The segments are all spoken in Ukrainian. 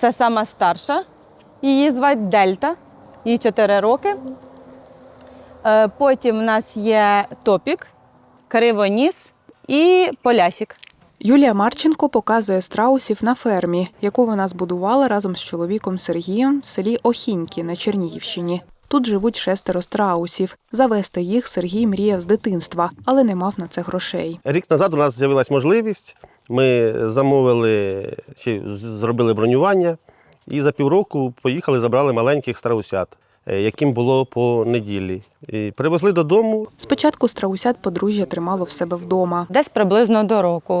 Це сама старша. Її звати Дельта. Їй 4 роки. Е, Потім в нас є топік, кривоніс і полясік. Юлія Марченко показує страусів на фермі, яку вона збудувала разом з чоловіком Сергієм в селі Охіньки на Чернігівщині. Тут живуть шестеро страусів. Завести їх Сергій мріяв з дитинства, але не мав на це грошей. Рік назад у нас з'явилась можливість. Ми замовили чи зробили бронювання і за півроку поїхали, забрали маленьких страусят, яким було по неділі. І привезли додому. Спочатку страусят подружжя тримало в себе вдома. Десь приблизно до року.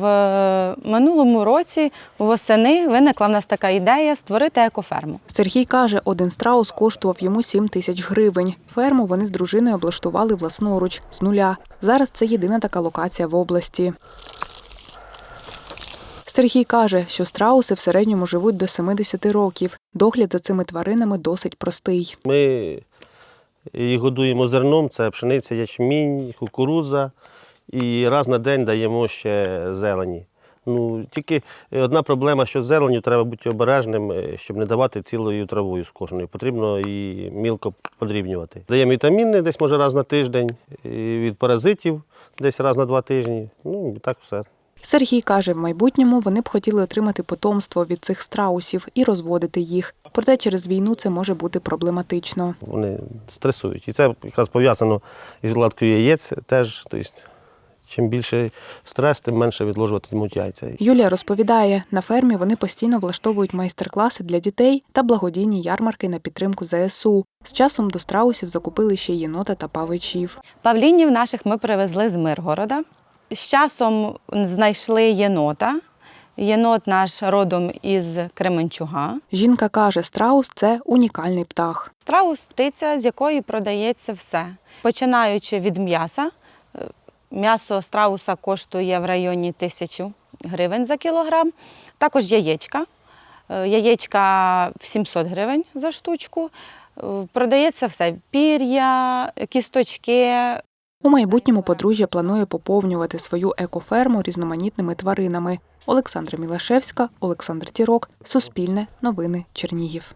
В минулому році восени виникла в нас така ідея створити екоферму. Сергій каже, один страус коштував йому 7 тисяч гривень. Ферму вони з дружиною облаштували власноруч з нуля. Зараз це єдина така локація в області. Сергій каже, що страуси в середньому живуть до 70 років. Догляд за цими тваринами досить простий. Ми їх годуємо зерном, це пшениця, ячмінь, кукурудза. І раз на день даємо ще зелені. Ну, тільки одна проблема, що з зеленю треба бути обережним, е, щоб не давати цілою травою з кожною. Потрібно і мілко подрібнювати. Даємо вітаміни десь може раз на тиждень, від паразитів десь раз на два тижні. Ну, і так все. Сергій каже, в майбутньому вони б хотіли отримати потомство від цих страусів і розводити їх. Проте через війну це може бути проблематично. Вони стресують. І це якраз пов'язано із відкладкою яєць теж. Тобто, чим більше стрес, тим менше відложуватимуть яйця. Юлія розповідає, на фермі вони постійно влаштовують майстер-класи для дітей та благодійні ярмарки на підтримку ЗСУ. З часом до страусів закупили ще єнота та павичів. Павлінів наших ми привезли з Миргорода. З часом знайшли єнота. Єнот наш родом із Кременчуга. Жінка каже, страус це унікальний птах. Страус птиця, з якої продається все. Починаючи від м'яса. Е, М'ясо страуса коштує в районі тисячі гривень за кілограм. Також яєчка. Е, Яєчка в 700 гривень за штучку. Е, Продається все: пір'я, кісточки, У майбутньому подружжя планує поповнювати свою екоферму різноманітними тваринами. Олександра Мілашевська, Олександр Тірок, Суспільне, Новини, Чернігів.